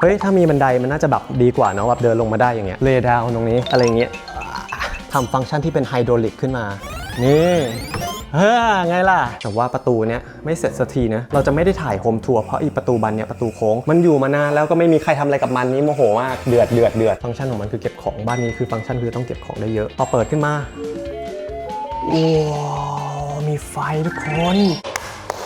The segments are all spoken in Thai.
เฮ้ย ถ้ามีบันไดมันน่าจะแบบดีกว่าเนาะแบบเดินลงมาได้อย่างเงี้ยเลดาวตรงนี้อะไรเงี้ยทำฟังก์ชันที่เป็นไฮโดรลิกขึ้นมา นี่เฮ้อไงล่ะ แต่ว่าประตูเนี้ยไม่เสร็จสักทีนะ เราจะไม่ได้ถ่ายโฮมทัวร์เพราะอีประตูบานเนี่ยประตูโค้ง มันอยู่มานานแล้วก็ไม่มีใครทำอะไรกับมันนี่โมโหมากเดือดเดือดเดือดฟังก์ชันของมันคือเก็บของบ้านนี้คือฟังก์ชันคือต้องเก็บของได้เยอะพอเปิดขึ้นมาว้าวมีไฟทุกคน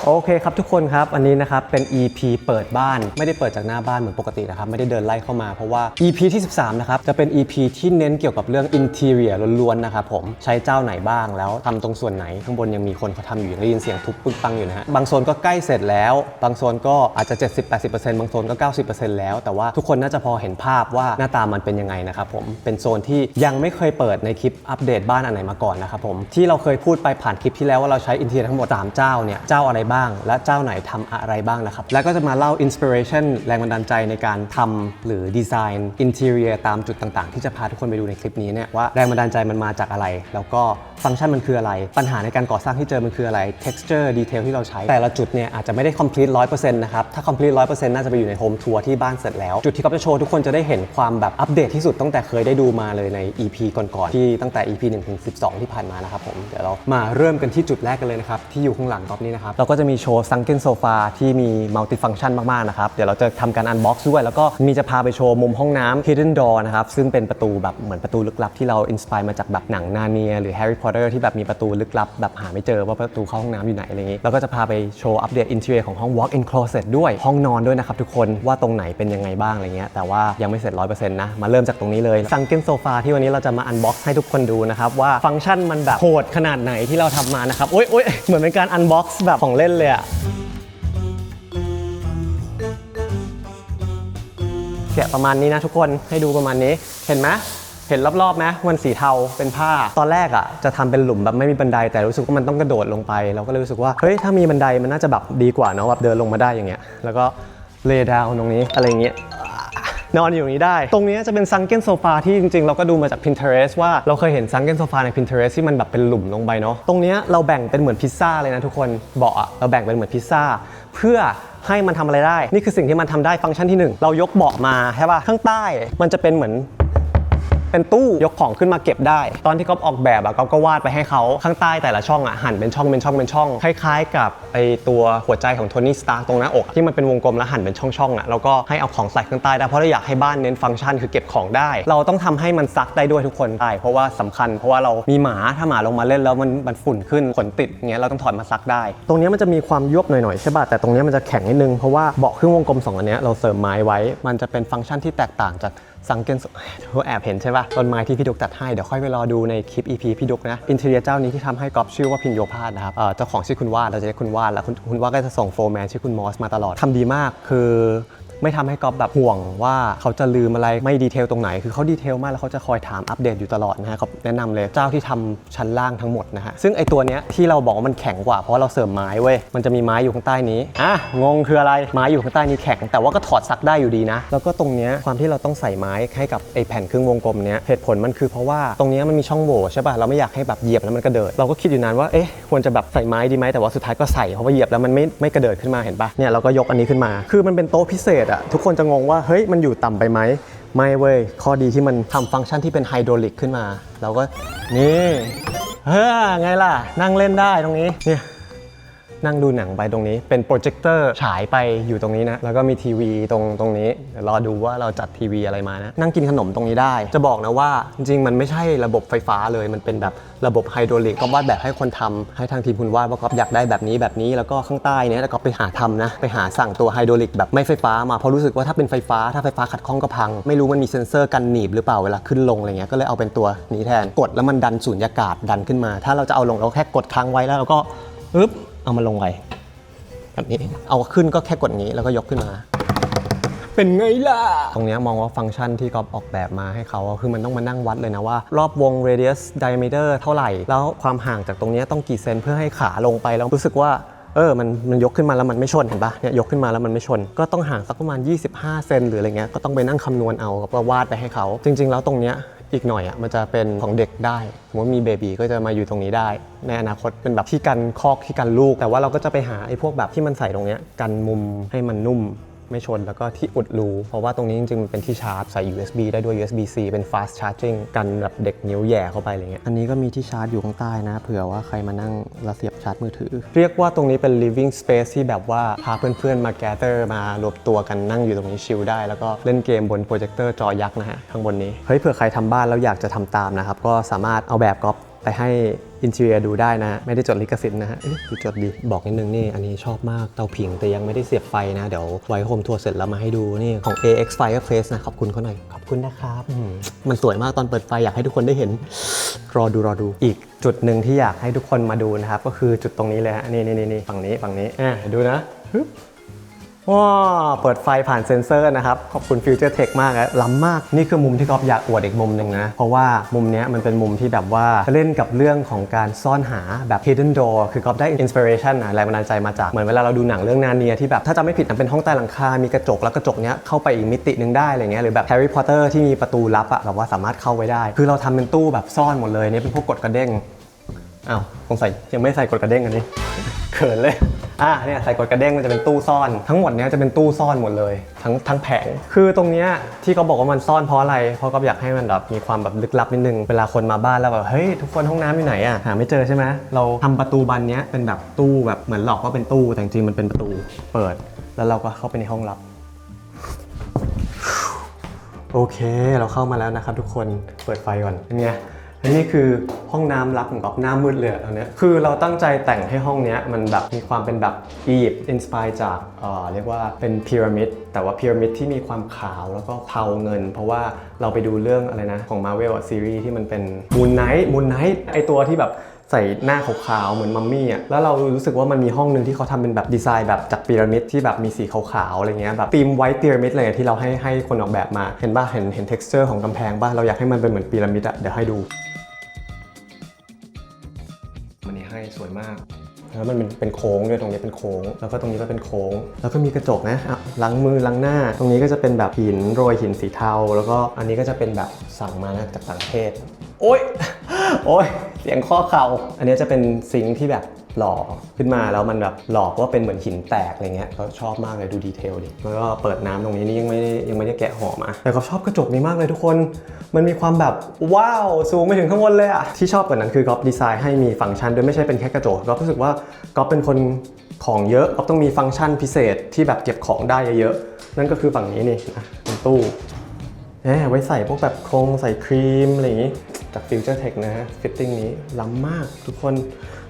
โอเคครับทุกคนครับ อันนี้นะครับเป็น EP เปิดบ้านไม่ได้เปิดจากหน้าบ้านเหมือนปกตินะครับ ไม่ได้เดินไล่เข้ามาเพราะว่า EP ที่ 13 นะครับ จะเป็น EP ที่เน้นเกี่ยวกับเรื่อง Interior ล้วนๆนะครับผมใช้เจ้าไหนบ้างแล้วทำตรงส่วนไหน ข้างบนยังมีคนเขาทำอยู่ได้ยินเสียงทุบปึ้งปังอยู่นะฮะบางโซนก็ใกล้เสร็จแล้ว บางโซนก็อาจจะ 70-80%บางโซนก็ 90%แล้ว แต่ว่าทุกคนน่าจะพอเห็นภาพว่าหน้าตามันเป็นยังไงนะครับผมเป็นโซนที่ยังไม่เคยเปิดในคลิปอัปเดตบ้านอันไหนมาก่อนนะครับผมที่เราเคยพูดไปผ่านคลิปที่แล้วว่าเราใช้อินเทียทั้งหมด3เจ้าเนี่ยเจ้าอะไรบ้าง และเจ้าไหนทำอะไรบ้างนะครับ แล้วก็จะมาเล่าอินสปิเรชันแรงบันดาลใจในการทำหรือดีไซน์อินเท i รียตามจุดต่างๆ ที่จะพาทุกคนไปดูในคลิปนี้เนี่ยว่าแรงบันดาลใจมันมาจากอะไร แล้วก็ฟังก์ชันมันคืออะไร ปัญหาในการก่อสร้างที่เจอมันคืออะไร texture detail ที่เราใช้ แต่ละจุดเนี่ยอาจจะไม่ได้ complete 100%นะครับ ถ้า complete 100%น่าจะไปอยู่ในโฮมทัวร์ที่บ้านเสร็จแล้ว จุดที่เขาจะโชว์ทุกคนจะได้เห็นความแบบอัปเดตที่สุดตั้งแต่เคยได้ดูมาเลยใน EP ก่อนๆ ที่ตั้งแต่ EP 1ถึง12 ที่ผ่านมานะครับผม เดี๋ยวเรามาเริ่มกันที่จุดแรกกันเลยนะครับที่อยู่ข้างหลังท็อปนี้นะครับเราก็จะมีโชว์ sunken sofa ที่มี multi function มาก ๆ นะครับ เดี๋ยวเราจะทำการ unbox ด้วย แล้วก็มีจะพาไปโชว์มุมห้องน้ำ hidden door นะครับ ซึ่งเป็นประตูแบบเหมือนประตูลึกลับที่เราอินสปายมาจากแบบหนังนาเนียหรือ Harry Potter ที่แบบมีประตูลึกลับ แบบหาไม่เจอว่าประตูเข้าห้องน้ำอยู่ไหนอะไรอย่างงี้แล้วก็จะพาไปโชว์อัปเดตอินเท i รียของห้อง walk in closet ด้วยห้องนอนด้วยนะครับทุกคนว่าตรงไหนเป็นยังไงบ้างอะไรเงี้ยแต่ว่ายังไม่เสร็จ100%นะมาเริ่มจากตรงนี้เลย sunken sofa ที่วันนี้เราจะมา unbox ให้ทุกคนดูนะครับว่าฟังก์ชันมันแบบโหดขนาดไหนที่เราทำมานะครับโอ๊ยโอ๊ยเหมือนเป็นการ unbox แบบของเล่นเลยอะแกะประมาณนี้นะทุกคนให้ดูประมาณนี้เห็นไหมเห็นรอบๆไหมมันสีเทาเป็นผ้า ตอนแรกอะจะทำเป็นหลุมแบบไม่มีบันไดแต่รู้สึกว่ามันต้องกระโดดลงไป เราก็เลยรู้สึกว่าเฮ้ยถ้ามีบันไดมันน่าจะแบบดีกว่าเนาะแบบเดินลงมาได้อย่างเงี้ยแล้วก็เลดาวตรงนี้อะไรเงี้ย นอนอยู่นี้ได้ ตรงนี้จะเป็นซังเก้นโซฟาที่จริงๆ เราก็ดูมาจาก Pinterest ว่าเราเคยเห็นซังเก้นโซฟาใน Pinterest ที่มันแบบเป็นหลุมลงไปเนาะตรงนี้เราแบ่งเป็นเหมือนพิซซ่าเลยนะทุกคนเบาะเราแบ่งเป็นเหมือนพิซซ่าเพื่อให้มันทำอะไรได้ นี่คือสิ่งที่มันทำได้ฟังก์ชันที่หนึ่งเรายกเบาะมาใช่ป่ะข้างใต้ มันจะเป็นเหมือน เป็นตู้ยกของขึ้นมาเก็บได้ ตอนที่ก๊อฟออกแบบอะก๊อฟก็วาดไปให้เขาข้างใต้แต่ละช่องอะหั่นเป็นช่องเป็นช่องเป็นช่องคล้ายๆ กับไอตัวหัวใจของโทนี่สตาร์ตรงหน้าอกที่มันเป็นวงกลมแล้วหั่นเป็นช่องๆอะแล้วก็ให้เอาของใส่ข้างใต้ได้เพราะเราอยากให้บ้านเน้นฟังก์ชันคือเก็บของได้ เราต้องทำให้มันซักได้ด้วยทุกคนได้เพราะว่าสำคัญ เพราะว่าเรามีหมาถ้าหมาลงมาเล่นแล้วมันมันฝุ่นขึ้นขนติดอย่างเงี้ยเราต้องถอดมาซักได้ ตรงนี้มันจะมีความยวบหน่อยๆใช่ป่ะแต่ตรงนี้มันจะแข็งนิดนึงเพราะว่าเบาะครึ่งวงกลมสองอันเนี้ยเราเสริมไม้ไว้ มันจะเป็นฟังก์ชันที่แตกต่างจาก สังเกตุแอบเห็นใช่ป่ะต้นไม้ที่พี่ดุกตัดให้ เดี๋ยวค่อยไปรอดูในคลิป EP พี่ดุกนะ อินเท i รียเจ้านี้ที่ทำให้กอบชื่อว่าพินโยพาดนะครับเจ้าของชื่อคุณวาดเราจะเรียกคุณวาดแล้วคุณคุณวาดก็จะส่งโฟร์แมนชื่อคุณมอสมาตลอดทำดีมากคือ ไม่ทำให้กอบแบบห่วงว่าเขาจะลืมอะไรไม่ดีเทลตรงไหน คือเขาดีเทลมากแล้วเขาจะคอยถามอัปเดตอยู่ตลอดนะฮะก็แนะนำเลยเจ้าที่ทำชั้นล่างทั้งหมดนะฮะซึ่งไอตัวเนี้ยที่เราบอกว่ามันแข็งกว่าเพราะเราเสริมไม้เว้ยมันจะมีไม้อยู่ข้างใต้นี้อะงงคืออะไรไม้อยู่ข้างใต้นี้แข็ง แต่ว่าก็ถอดซักได้อยู่ดีนะ แล้วก็ตรงเนี้ยความที่เราต้องใส่ไม้ให้กับไอแผ่นครึ่งวงกลมเนี้ยเหตุผลมันคือเพราะว่าตรงเนี้ยมันมีช่องโหว่ใช่ป่ะเราไม่อยากให้แบบเหยียบแล้วมันกระเดิด เราก็คิดอยู่นานว่าเอ๊ะควรจะแบบใส่ไม้ดีไหมแต่ว่าสุดท้ายก็ใส่เพราะว่าเหยียบแล้วมันไม่ไม่กระเดิดขึ้นมาเห็นปะเนี่ยเราก็ยกอันนี้ขึ้นมา คือมันเป็นโต๊ะพิเศษอะทุกคนจะงงว่า เฮ้ย มันอยู่ต่ำไปไหม ไม่เว้ย ข้อดีที่มันทำฟังก์ชันที่เป็นไฮโดรลิกขึ้นมา เราก็ นี่ เฮ้ยไงล่ะ นั่งเล่นได้ตรงนี้เนี่ย นั่งดูหนังไปตรงนี้ เป็นโปรเจคเตอร์ฉายไปอยู่ตรงนี้นะ แล้วก็มีทีวีตรงตรงนี้เดี๋ยวรอดูว่าเราจัดทีวีอะไรมานะ นั่งกินขนมตรงนี้ได้ จะบอกนะว่าจริงๆ มันไม่ใช่ระบบไฟฟ้าเลย มันเป็นแบบระบบไฮโดรลิกก็วาดแบบให้คนทำให้ทางทีมคุณวาดว่าก็อยากได้แบบนี้แบบนี้แล้วก็ข้างใต้เนี้ยแล้วก็ไปหาทำนะ ไปหาสั่งตัวไฮโดรลิกแบบไม่ไฟฟ้ามาเพราะรู้สึกว่าถ้าเป็นไฟฟ้าถ้าไฟฟ้าขัดข้องก็พัง ไม่รู้มันมีเซ็นเซอร์กันหนีบหรือเปล่าเวลาขึ้นลงอะไรเงี้ยก็เลยเอาเป็นตัวนี้แทนกดแล้วมันดันสูญญากาศดันขึ้นมา ถ้าเราจะเอาลงเราแค่กดค้างไว้แล้วเราก็อึ๊บ เอามาลงไว้แบบนี้ เอาขึ้นก็แค่กดงี้แล้วก็ยกขึ้นมา เป็นไงล่ะ ตรงเนี้ยมองว่าฟังก์ชันที่กอบออกแบบมาให้เขาอะคือมันต้องมานั่งวัดเลยนะว่า รอบวง radius diameter เท่าไหร่ แล้วความห่างจากตรงเนี้ยต้องกี่เซนเพื่อให้ขาลงไปแล้วรู้สึกว่าเออ มัน มันยกขึ้นมาแล้วมันไม่ชน เห็นปะเนี่ย ยกขึ้นมาแล้วมันไม่ชน ก็ต้องห่างสักประมาณ 25 เซนหรืออะไรเงี้ย ก็ต้องไปนั่งคำนวณเอา ก็วาดไปให้เขา จริง ๆ แล้วตรงเนี้ย อีกหน่อยอะมันจะเป็นของเด็กได้สมมติมีเบบีก็จะมาอยู่ตรงนี้ได้ ในอนาคตเป็นแบบที่กันคอกที่กันลูก แต่ว่าเราก็จะไปหาไอ้พวกแบบที่มันใส่ตรงเนี้ยกันมุมให้มันนุ่ม ไม่ชน แล้วก็ที่อุดรูเพราะว่าตรงนี้จริงๆมันเป็นที่ชาร์จใส่ USB ได้ด้วย USB-C เป็น fast charging กันแบบเด็กนิ้วแหย่เข้าไปอะไรเงี้ยอันนี้ก็มีที่ชาร์จอยู่ข้างใต้นะ เผื่อว่าใครมานั่งแล้วเสียบชาร์จมือถือ เรียกว่าตรงนี้เป็น living space ที่แบบว่าพาเพื่อนๆมา gather มารวมตัวกันนั่งอยู่ตรงนี้ชิลได้ แล้วก็เล่นเกมบนโปรเจคเตอร์จอยักษ์นะฮะข้างบนนี้เฮ้ยเผื่อใครทำบ้านแล้วอยากจะทำตามนะครับก็สามารถเอาแบบก๊อปไปให้ อินเท i รียดูได้นะไม่ได้จดลิขสิทธิ์นะฮะเอ๊ะดูจดดีบอกนิดนึงนี่อันนี้ชอบมากเตาผิงแต่ยังไม่ได้เสียบไฟนะ เดี๋ยวไว้โฮมทัวร์เสร็จแล้วมาให้ดูนี่ของ AX Fireplace นะขอบคุณเขาหน่อยขอบคุณนะครับอืมมันสวยมากตอนเปิดไฟอยากให้ทุกคนได้เห็น รอดูรอดูอีกจุดหนึ่งที่อยากให้ทุกคนมาดูนะครับก็คือจุดตรงนี้เลยฮะนี่นี่นี่นี่ฝั่งนี้ฝั่งนี้อะดูนะฮึบ ว้าวเปิดไฟผ่านเซ็นเซอร์นะครับ ขอบคุณ Future Tech มากอะล้ำมาก นี่คือมุมที่ก๊อฟอยากอวดอีกมุมหนึ่งนะ เพราะว่ามุมนี้มันเป็นมุมที่แบบว่าเล่นกับเรื่องของการซ่อนหาแบบ hidden door คือก๊อฟได้ inspiration นะแรงบันดาลใจมาจาก เหมือนเวลาเราดูหนังเรื่องนาเนียที่แบบถ้าจำไม่ผิดมันเป็นห้องใต้หลังคา มีกระจกแล้วกระจกเนี้ยเข้าไปอีกมิตินึงได้อะไรเงี้ยหรือแบบ Harry Potter ที่มีประตูลับอะแบบว่าสามารถเข้าไว้ได้ คือเราทำเป็นตู้แบบซ่อนหมดเลยเนี่ยเป็นพวกกดกระเด้ง อ้าวสงสัยยังไม่ใส่กดกระเด้งอันนี้ เขินเลยอะเนี่ยใส่กดกระเด้งมันจะเป็นตู้ซ่อน ทั้งหมดเนี้ยจะเป็นตู้ซ่อนหมดเลย ทั้งทั้งแผง คือตรงเนี้ยที่เขาบอกว่ามันซ่อนเพราะอะไร เพราะก็อยากให้มันแบบมีความแบบลึกลับนิดนึง เวลาคนมาบ้านแล้วแบบเฮ้ยทุกคนห้องน้ำอยู่ไหนอะหาไม่เจอใช่ไหมเราทำประตูบานเนี้ยเป็นแบบตู้แบบเหมือนหลอกว่าเป็นตู้แต่จริงมันเป็นประตูเปิด แล้วเราก็เข้าไปในห้องลับโอเค เราเข้ามาแล้วนะครับทุกคนเปิดไฟก่อนเป็นไง อันนี้คือห้องน้ำลับของกอบหน้ามืดเลยอะตอนเนี้ยคือเราตั้งใจแต่งให้ห้องเนี้ยมันแบบมีความเป็นแบบอียิปต์อินสปายจากเอ่อเรียกว่าเป็นพีระมิดแต่ว่าพีระมิดที่มีความขาวแล้วก็เทาเงิน เพราะว่าเราไปดูเรื่องอะไรนะของ Marvel ซีรีส์ที่มันเป็นมูนไนท์มูนไนท์ไอตัวที่แบบใส่หน้าขาวๆเหมือนมัมมี่อะ แล้วเรารู้สึกว่ามันมีห้องหนึ่งที่เขาทำเป็นแบบดีไซน์แบบจากพีระมิดที่แบบมีสีขาวๆอะไรเงี้ยแบบธีมไวท์พีระมิดอะไรเงี้ยที่เราให้ให้คนออกแบบมา เห็นป่ะ เห็นเห็น texture ของกำแพงป่ะ เราอยากให้มันเป็นเหมือนพีระมิดอะ เดี๋ยวให้ดู วยมาก แล้วมันเป็นเป็นโค้งด้วยตรงนี้เป็นโค้ง แล้วก็ตรงนี้ก็เป็นโค้ง แล้วก็มีกระจกนะอะล้างมือล้างหน้า ตรงนี้ก็จะเป็นแบบหินโรยหินสีเทา แล้วก็อันนี้ก็จะเป็นแบบสั่งมานะจากต่างประเทศ โอ๊ย โอ๊ยเสียงข้อเข่า อันนี้จะเป็นซิงค์ที่แบบ หล่อขึ้นมาแล้วมันแบบหลอกว่าเป็นเหมือนหินแตกอะไรเงี้ยก็ชอบมากเลยดูดีเทลดิแล้วก็เปิดน้ำตรงนี้นี่ยังไม่ได้ยังไม่ได้แกะห่อมาแต่ก็ชอบกระจกนี้มากเลยทุกคน มันมีความแบบว้าวสูงไปถึงข้างบนเลยอะที่ชอบกว่านั้นคือก๊อฟดีไซน์ให้มีฟังก์ชันด้วยไม่ใช่เป็นแค่กระจกก๊อฟรู้สึกว่าก๊อฟเป็นคนของเยอะก๊อฟต้องมีฟังก์ชันพิเศษที่แบบเก็บของได้เยอะๆนั่นก็คือฝั่งนี้นี่นะเป็นตู้แหมไว้ใส่พวกแบบโครงใส่ครีมอะไรอย่างงี้จาก Future Tech นะฮะฟิตติ้งนี้ล้ำมากทุกคน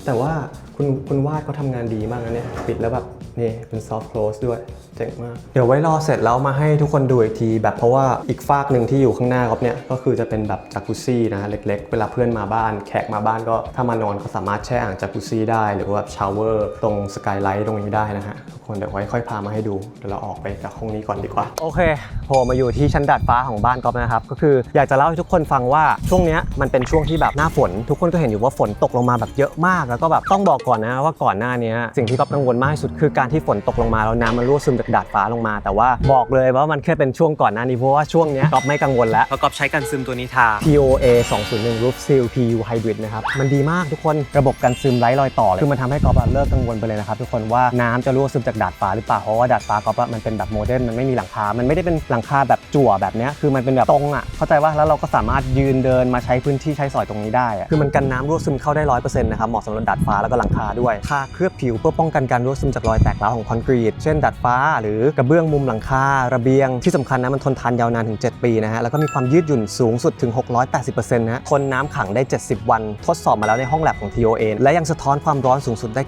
แต่ว่าคุณคุณวาดเขาทำงานดีมากนะเนี่ยปิดแล้วแบบ นี่เป็น soft close ด้วย เจ๋งมาก เดี๋ยวไว้รอเสร็จแล้วมาให้ทุกคนดูอีกที แบบเพราะว่าอีกฟากหนึ่งที่อยู่ข้างหน้าครับเนี่ย ก็คือจะเป็นแบบจากุซี่นะฮะเล็กๆ เวลาเพื่อนมาบ้าน แขกมาบ้านก็ถ้ามานอนก็สามารถแช่อ่างจากุซี่ได้ หรือว่าชาวเวอร์ตรงสกายไลท์ตรงนี้ได้นะฮะทุกคนเดี๋ยวไว้ค่อยพามาให้ดูเดี๋ยวเราออกไปจากห้องนี้ก่อนดีกว่า โอเคโผล่มาอยู่ที่ชั้นดาดฟ้าของบ้านก๊อฟนะครับก็คืออยากจะเล่าให้ทุกคนฟังว่าช่วงนี้มันเป็นช่วงที่แบบหน้าฝน ทุกคนก็เห็นอยู่ว่าฝนตกลงมาแบบเยอะมาก แล้วก็แบบต้องบอกก่อนนะว่าก่อนหน้านี้สิ่งที่ก๊อฟกังวลมากที่สุดคือการที่ฝนตกลงมาแล้วน้ำมันรั่วซึมจากดาดฟ้าลงมา แต่ว่าบอกเลยว่ามันแค่เป็นช่วงก่อนหน้านี้เพราะว่าช่วงเนี้ยก๊อฟไม่กังวลแล้วเพราะก๊อฟใช้กันซึมตัวนี้ทา TOA 201 Roof Seal PU Hybrid นะครับมันดีมากทุกคนระบบกันซึมไร้รอยต่อเลยคือมันทำให้ก๊อฟอะเลิกกังวลไปเลยนะครับทุกคนว่าน้ำจะรั่วซึมจากดาดฟ้าหรือเปล่าเพราะว่าดาดฟ้าก๊อฟอะมันเป็นแบบโมเดิร์นมันไม่มีหลังคา มันไม่ได้เป็นหลังคาแบบจั่วแบบเนี้ยคือมันเป็นแบบตรงอะเข้าใจว่าแล้วเราก็สามารถยืนเดินมาใช้พื้นที่ใช้สอยตรงนี้ได้อะคือมันกันน้ำรั่วซึมเข้าได้ร้อยเปอร์เซ็นต์นะครับเหมาะสำหรับดาดฟ้าแล้วก็หลังคาด้วยทาเคลือบผิวเพื่อป้องกันการรั่วซึมจากรอยแตกร้าวของคอนกรีต เช่นดาดฟ้า หรือกระเบื้องมุมหลังคา ระเบียง ที่สำคัญนะมันทนทานยาวนานถึง 7 ปีนะฮะ แล้วก็มีความยืดหยุ่นสูงสุดถึง 680%นะฮะทนน้ำขังได้ 70 วัน ทดสอบมาแล้วในห้องแลบของ TOA และยังสะท้อนความร้อนสูงสุดได้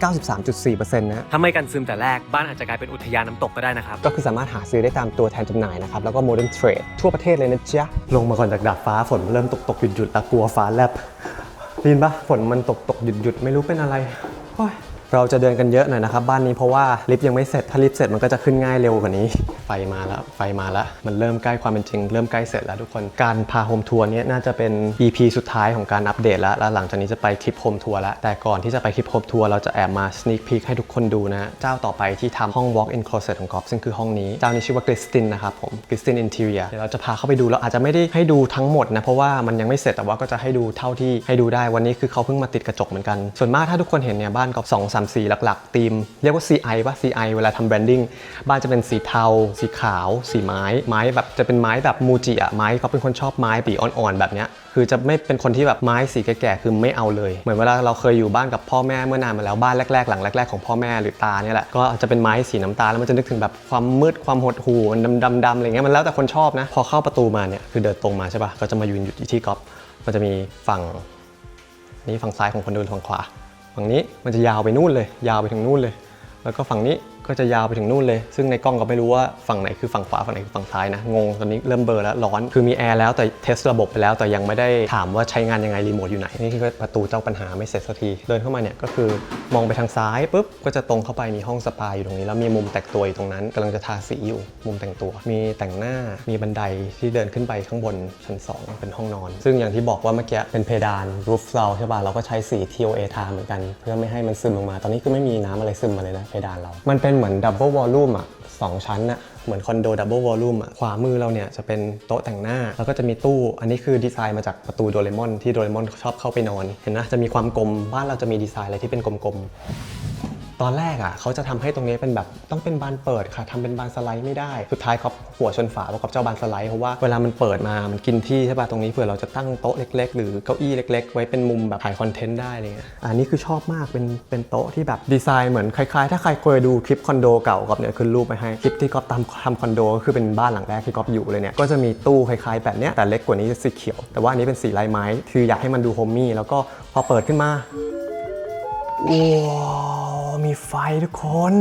93.4%นะฮะถ้าไม่กันซึมแต่แรก บ้านอาจจะกลายเป็นอุทยานน้ำตกก็ได้นะครับ ก็คือสามารถหาซื้อได้ตามตัวแทนจำหน่ายนะครับ แล้วก็ Modern Trade ทั่วประเทศเลยนะจ๊ะ ลงมาก่อนจากดาดฟ้าฝนเริ่มตกตกหยุดหยุดแล้วกลัวฟ้าแลบได้ยินปะฝนมันตกตกหยุดหยุดไม่รู้เป็นอะไรโอ้ย เราจะเดินกันเยอะหน่อยนะครับบ้านนี้เพราะว่าลิฟต์ยังไม่เสร็จถ้าลิฟต์เสร็จมันก็จะขึ้นง่ายเร็วกว่านี้ ไฟมาแล้วไฟมาแล้วมันเริ่มใกล้ความเป็นจริง เริ่มใกล้เสร็จแล้วทุกคนการพาโฮมทัวร์เนี้ยน่าจะเป็น EP สุดท้ายของการอัปเดตแล้วแล้วหลังจากนี้จะไปทริปโฮมทัวร์แล้วแต่ก่อนที่จะไปทริปโฮมทัวร์เราจะแอบมา sneak peek ให้ทุกคนดูนะเจ้าต่อไปที่ทำห้อง walk in closet ของกอฟซึ่งคือห้องนี้เจ้านี้ชื่อว่า Glistin นะครับผม Glistin Interior เดี๋ยวเราจะพาเข้าไปดูเราอาจจะไม่ได้ให้ดูทั้งหมดนะเพราะว่ามันยังไม่เสร็จแต่ว่าก็จะให้ดูเท่าที่ให้ดูได้วันนี้คือเขาเพิ่งมาติดกระจกเหมือนกันส่วนมากถ้าทุกคนเห็นเนี่ยบ้านกอฟสองสา3 สีหลักๆธีมเรียกว่า CI ป่ะ CI เวลาทำแบรนดิ้งบ้านจะเป็นสีเทา สีขาว สีไม้ ไม้แบบจะเป็นไม้แบบมูจิอะไม้เขาเป็นคนชอบไม้ปีอ่อนๆแบบเนี้ยคือจะไม่เป็นคนที่แบบไม้สีแก่ๆคือไม่เอาเลย เหมือนเวลาเราเคยอยู่บ้านกับพ่อแม่เมื่อนานมาแล้วบ้านแรกๆหลังแรกๆของพ่อแม่หรือตาเนี่ยแหละก็จะเป็นไม้สีน้ำตาลแล้วมันจะนึกถึงแบบความมืดความหดหู่ดำๆๆอะไรเงี้ยมันแล้วแต่คนชอบนะ พอเข้าประตูมาเนี่ยคือเดินตรงมาใช่ปะก็จะมายืนอยู่ที่ก๊อฟมันจะมีฝั่งนี่ฝั่งซ้ายของคนเดินฝั่งขวา ฝั่งนี้มันจะยาวไปนู่นเลย ยาวไปถึงนู่นเลย แล้วก็ฝั่งนี้ ก็จะยาวไปถึงนู่นเลย ซึ่งในกล้องก็ไม่รู้ว่าฝั่งไหนคือฝั่งขวาฝั่งไหนคือฝั่งซ้ายนะ งง ตอนนี้เริ่มเบลอร์แล้วร้อน คือมีแอร์แล้วแต่เทสระบบไปแล้วแต่ยังไม่ได้ถามว่าใช้งานยังไงรีโมทอยู่ไหน นี่คือประตูเจ้าปัญหาไม่เสร็จสักที เดินเข้ามาเนี่ยก็คือมองไปทางซ้ายปุ๊บก็จะตรงเข้าไปมีห้องสปาอยู่ตรงนี้ แล้วมีมุมแต่งตัวอยู่ตรงนั้นกำลังจะทาสีอยู่มุมแต่งตัว มีแต่งหน้ามีบันไดที่เดินขึ้นไปข้างบนชั้นสองเป็นห้องนอน ซึ่งอย่างที่บอกว่าเมื่อกี้เป็นเพดานรูฟเราใช่ป่ะเราก็ใช้สี TOA ทาเหมือนกัน เพื่อไม่ให้มันซึมลงมา ตอนนี้คือไม่มีน้ำอะไรซึมมาเลยนะเพดานเรามันเป็นเหมือนดับเบิลวอลลุ่มอะสองชั้นอะเหมือนคอนโดดับเบิลวอลลุ่มอะขวามือเราเนี่ยจะเป็นโต๊ะแต่งหน้า แล้วก็จะมีตู้ อันนี้คือดีไซน์มาจากประตูโดเรมอนที่โดเรมอนชอบเข้าไปนอน เห็นนะ จะมีความกลม บ้านเราจะมีดีไซน์อะไรที่เป็นกลมๆ ตอนแรกอะเขาจะทำให้ตรงนี้เป็นแบบต้องเป็นบานเปิดค่ะทำเป็นบานสไลด์ไม่ได้ สุดท้ายเขาหัวชนฝาประกอบเจ้าบานสไลด์เพราะว่าเวลามันเปิดมามันกินที่ใช่ป่ะตรงนี้เผื่อเราจะตั้งโต๊ะเล็ก ๆ หรือเก้าอี้เล็ก ๆ ไว้เป็นมุมแบบถ่ายคอนเทนต์ได้อะไรเงี้ยอันนี้คือชอบมากเป็นเป็นโต๊ะที่แบบดีไซน์เหมือนคล้ายๆ ถ้าใครเคยดูคลิปคอนโดเก่ากับเนี่ยขึ้นรูปไปให้คลิปที่ก๊อฟทำทำคอนโดก็คือเป็นบ้านหลังแรกที่ก๊อฟอยู่เลยเนี่ยก็จะมีตู้คล้ายๆแบบเนี้ยแต่เล็กกว่านี้จะสีเขียว แต่ว่าอันนี้เป็นสีลายไม้คืออยากให้มันดูโฮมมี่แล้วก็พอเปิดขึ้นมาว้า มีไฟทุกคน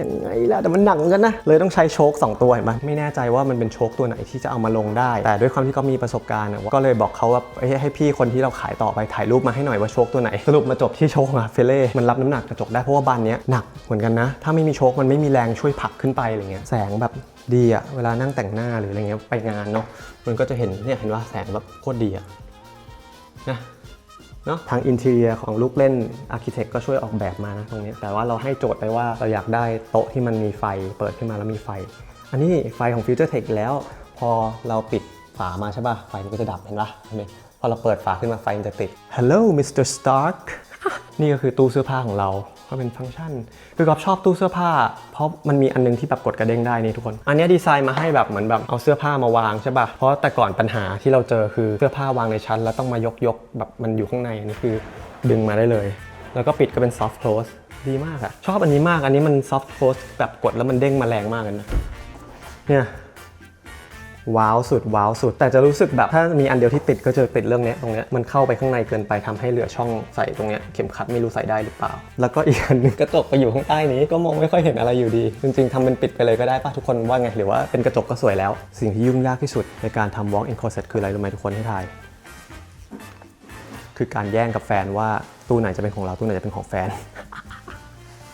ยังไงล่ะ แต่มันหนักเหมือนกันนะ เลยต้องใช้โชค2 ตัวเห็นไหมไม่แน่ใจว่ามันเป็นโชคตัวไหนที่จะเอามาลงได้ แต่ด้วยความที่เขามีประสบการณ์ก็เลยบอกเขาว่าให้พี่คนที่เราขายต่อไปถ่ายรูปมาให้หน่อยว่าโชคตัวไหน สรุปมาจบที่โชคอะเฟเล่ มันรับน้ำหนักกระจกได้เพราะว่าบานเนี้ยหนักเหมือนกันนะ ถ้าไม่มีโชคมันไม่มีแรงช่วยผลักขึ้นไปอะไรเงี้ย แสงแบบดีอะเวลานั่งแต่งหน้าหรืออะไรเงี้ยไปงานเนาะ มันก็จะเห็นเนี่ยเห็นว่าแสงแบบโคตรดีอะนะ เนาะทางอินเทียของลูกเล่นอาร์เคเต็กก็ช่วยออกแบบมานะตรงนี้ แต่ว่าเราให้โจทย์ไปว่าเราอยากได้โต๊ะที่มันมีไฟเปิดขึ้นมาแล้วมีไฟ อันนี้ไฟของฟิวเจอร์เทคแล้ว พอเราปิดฝามาใช่ป่ะ ไฟมันก็จะดับเห็นปะเห็นไหมพอเราเปิดฝาขึ้นมาไฟมันจะติด Hello Mr. Stark นี่ก็คือตู้เสื้อผ้าของเรา ก็เป็นฟังก์ชัน คือกอบชอบตู้เสื้อผ้า เพราะมันมีอันนึงที่แบบกดกระเด้งได้นี่ทุกคน อันนี้ดีไซน์มาให้แบบเหมือนแบบเอาเสื้อผ้ามาวางใช่ป่ะ เพราะแต่ก่อนปัญหาที่เราเจอคือเสื้อผ้าวางในชั้น แล้วต้องมายกยกแบบมันอยู่ข้างในนนี้คือดึงมาได้เลย แล้วก็ปิดก็เป็น soft close ดีมากอะชอบอันนี้มากอันนี้มัน soft close แบบกดแล้วมันเด้งมาแรงมากเลยนะเนี่ย ว้าวสุดว้าวสุด แต่จะรู้สึกแบบถ้ามีอันเดียวที่ติดก็จะติดเรื่องเนี้ยตรงเนี้ยมันเข้าไปข้างในเกินไปทำให้เหลือช่องใส่ตรงเนี้ยเข็มขัดไม่รู้ใส่ได้หรือเปล่า แล้วก็อีกอันหนึงกระจกไปอยู่ข้างใต้นี้ก็มองไม่ค่อยเห็นอะไรอยู่ดี จริงๆทำเป็นปิดไปเลยก็ได้ป่ะทุกคนว่าไงหรือว่าเป็นกระจกก็สวยแล้ว สิ่งที่ยุ่งยากที่สุดในการทำ walk in closet คืออะไรรู้ไหมทุกคนให้ทายคือการแย่งกับแฟนว่าตู้ไหนจะเป็นของเราตู้ไหนจะเป็นของแฟน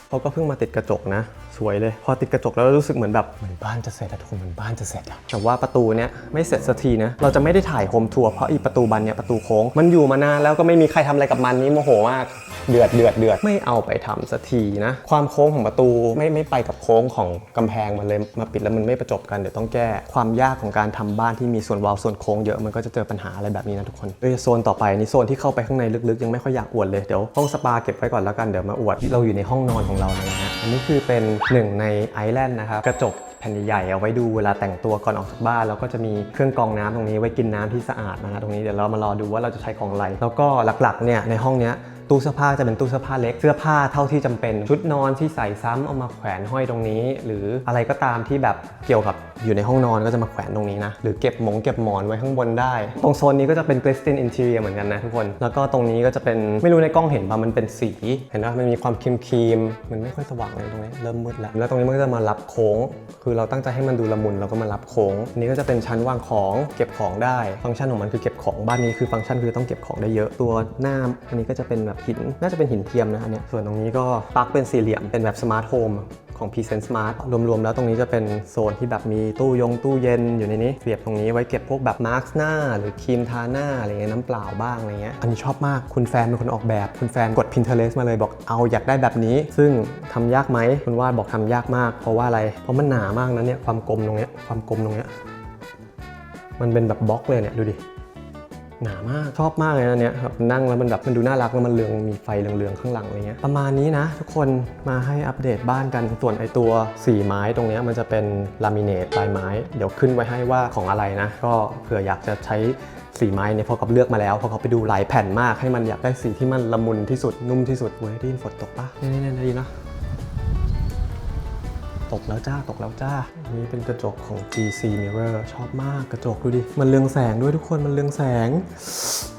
เขาก็เพิ่งมาติดกระจกนะ สวยเลย พอติดกระจกแล้วรู้สึกเหมือนแบบเหมือนบ้านจะเสร็จอะทุกคนเหมือนบ้านจะเสร็จอะแต่ว่าประตูเนี้ยไม่เสร็จสักทีนะเราจะไม่ได้ถ่ายโฮมทัวร์เพราะอีประตูบานเนี้ยประตูโค้งมันอยู่มานานแล้วก็ไม่มีใครทำอะไรกับมันนี่โมโหมากเดือดเดือดเดือดไม่เอาไปทำสักทีนะ ความโค้งของประตูไม่ไม่ไปกับโค้งของกำแพงมันเลยมาปิดแล้วมันไม่ประจบกันเดี๋ยวต้องแก้ความยากของการทำบ้านที่มีส่วนวาล์วส่วนโค้งเยอะมันก็จะเจอปัญหาอะไรแบบนี้นะทุกคนเอ้ยโซนต่อไปนี่โซนที่เข้าไปข้างในลึกๆ ยังไม่ค่อยอยากอวดเลยเดี๋ยวห้องสปาเก็บไว้ก่อนแล้วกันเดี๋ยวมาอวดเราอยู่ในห้องนอนของเรานะฮะอันนี้คือเป็นหนึ่งในไอแลนด์นะครับกระจกแผ่นใหญ่ๆเอาไว้ดูเวลาแต่งตัวก่อนออกจากบ้าน แล้วก็จะมีเครื่องกรองน้ำตรงนี้ไว้กินน้ำที่สะอาดนะฮะตรงนี้เดี๋ยวเรามารอดูว่าเราจะใช้ของอะไร แล้วก็หลักๆเนี่ยในห้องเนี้ย ตู้เสื้อผ้าจะเป็นตู้เสื้อผ้าเล็ก เสื้อผ้าเท่าที่จำเป็น ชุดนอนที่ใส่ซ้ำเอามาแขวนห้อยตรงนี้ หรืออะไรก็ตามที่แบบเกี่ยวกับอยู่ในห้องนอนก็จะมาแขวนตรงนี้นะ หรือเก็บหมงเก็บหมอนไว้ข้างบนได้ ตรงโซนนี้ก็จะเป็น Glistin Interior เหมือนกันนะทุกคน แล้วก็ตรงนี้ก็จะเป็นไม่รู้ในกล้องเห็นป่ะมันเป็นสี เห็นว่ามันมีความครีมครีมมันไม่ค่อยสว่างเลยตรงนี้ เริ่มมืดแล้ว แล้วตรงนี้มันก็จะมารับโค้ง คือเราตั้งใจให้มันดูละมุนเราก็มารับโค้ง นี้ก็จะเป็นชั้นวางของเก็บของได้ ฟังก์ชันของมันคือเก็บของบ้านนี้คือฟังก์ชันคือต้องเก็บของได้เยอะตัวหน้าอันนี้ก็จะเป็นแบบหิน น่าจะเป็นหินเทียมนะอันเนี้ยส่วนตรงนี้ก็ปลั๊กเป็นสี่เหลี่ยมเป็นแบบสมาร์ทโฮมของ p ีเซน Smart รวม ๆ แล้วตรงนี้จะเป็นโซนที่แบบมีตู้ยงตู้เย็นอยู่ในนี้ เสียบตรงนี้ไว้เก็บพวกแบบมาร์กหน้า หรือครีมทาหน้า อะไรเงี้ยน้ำเปล่าบ้างอะไรเงี้ยอันนี้ชอบมากคุณแฟนเป็นคนออกแบบ คุณแฟนกด Pinterest มาเลยบอกเอาอยากได้แบบนี้ ซึ่งทำยากไหมคุณวาดบอกทำยากมาก เพราะว่าอะไร เพราะมันหนามากนะเนี่ยความกลมตรงเนี้ยความกลมตรงเนี้ยมันเป็นแบบบล็อกเลยเนี่ยดูดิ หนามากชอบมากเลยนะเนี่ยครับนั่งแล้วมันแบบมันดูน่ารักแล้วมันเรืองมีไฟเหลืองๆข้างหลังอะไรเงี้ยประมาณนี้นะ ทุกคนมาให้อัปเดตบ้านกันส่วนไอตัวสีไม้ตรงเนี้ยมันจะเป็นลามิเนตลายไม้ เดี๋ยวขึ้นไว้ให้ว่าของอะไรนะ ก็เผื่ออยากจะใช้สีไม้เนี่ยพอกับเลือกมาแล้วพอเขาไปดูหลายแผ่นมากให้มันอยากได้สีที่มันละมุนที่สุดนุ่มที่สุดเว้ยได้ยินฝนตกปะนี่นี่นี่นะ ตกแล้วจ้าตกแล้วจ้านี่เป็นกระจกของ GC Mirror ชอบมากกระจกดูดิ มันเรืองแสงด้วยทุกคนมันเรืองแสง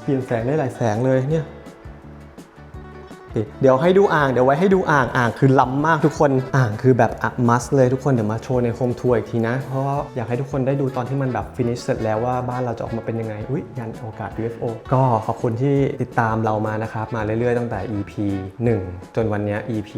เปลี่ยนแสงได้หลายแสงเลยเนี่ย เดี๋ยวให้ดูอ่างเดี๋ยวไว้ให้ดูอ่างอ่างคือล้ำมากทุกคนอ่างคือแบบอัมัสเลยทุกคนเดี๋ยวมาโชว์ในโฮมทัวร์อีกทีนะ เพราะว่าอยากให้ทุกคนได้ดูตอนที่มันแบบฟินิชเสร็จแล้วว่าบ้านเราจะออกมาเป็นยังไงอุ้ยยันโอกาส UFO ก็ขอบคุณที่ติดตามเรามานะครับ มาเรื่อยๆตั้งแต่ EP 1 จนวันนี้ EP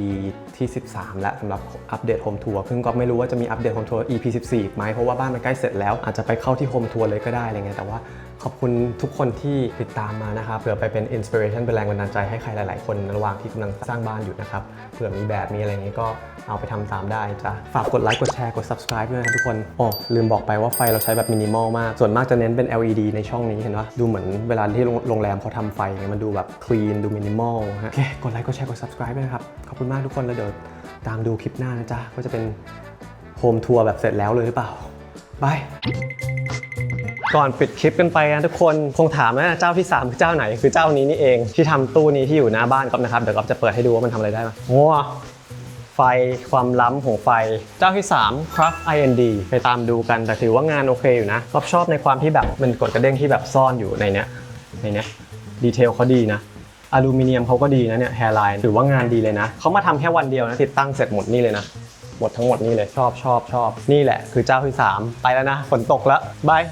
ที่ 13 แล้วสำหรับอัปเดตโฮมทัวร์ซึ่งก็ไม่รู้ว่าจะมีอัปเดตโฮมทัวร์ EP 14อีกไหมเพราะว่าบ้านมันใกล้เสร็จแล้วอาจจะไปเข้าที่โฮมทัวร์เลยก็ได้อะไรเงี้ยแต่ว่า ขอบคุณทุกคนที่ติดตามมานะครับเผื่อไปเป็นอินสปิเรชันเป็นแรงบันดาลใจให้ใครหลาย ๆ คนระหว่างที่กำลังสร้างบ้านอยู่นะครับเผื่อมีแบบมีอะไรอย่างนี้ก็เอาไปทำตามได้จ้ะฝากกดไลค์กดแชร์กด subscribe ด้วยนะทุกคนอ๋อลืมบอกไปว่าไฟเราใช้แบบมินิมอลมาก ส่วนมากจะเน้นเป็น LED ในช่องนี้เห็นปะดูเหมือนเวลาที่โรงงแรมเขาทำไฟอย่างเงี้ยมันดูแบบคลีนดูมินิมอลฮะโอเคกดไลค์กดแชร์กด subscribe ด้วยนะครับขอบคุณมากทุกคนแล้วเดี๋ยวตามดูคลิปหน้านะจ๊ะว่าจะเป็นโฮมทัวร์แบบเสร็จแล้วเลยหรือเปล่าบาย ก่อนปิดคลิปกันไปนะทุกคนคงถามนะเจ้าที่3คือเจ้าไหนคือเจ้านี้นี่เอง ที่ทำตู้นี้ที่อยู่หน้าบ้านก๊อฟนะครับเดี๋ยวก๊อฟจะเปิดให้ดูว่ามันทำอะไรได้ไหมโอ้ไฟความล้ำของไฟเจ้าที่ 3 Craft IND ไปตามดูกันแต่ถือว่างานโอเคอยู่นะก๊อฟชอบในความที่แบบมันกดกระเด้งที่แบบซ่อนอยู่ในเนี้ยในเนี้ยดีเทลเขาดีนะอลูมิเนียมเขาก็ดีนะเนี่ยแฮร์ไลน์ถือว่างานดีเลยนะเขามาทำแค่วันเดียวนะติดตั้งเสร็จหมดนี่เลยนะหมดทั้งหมดนี่เลยชอบชอบชอบนี่แหละคือเจ้าที่ 3 ไปแล้วนะฝนตกแล้วบาย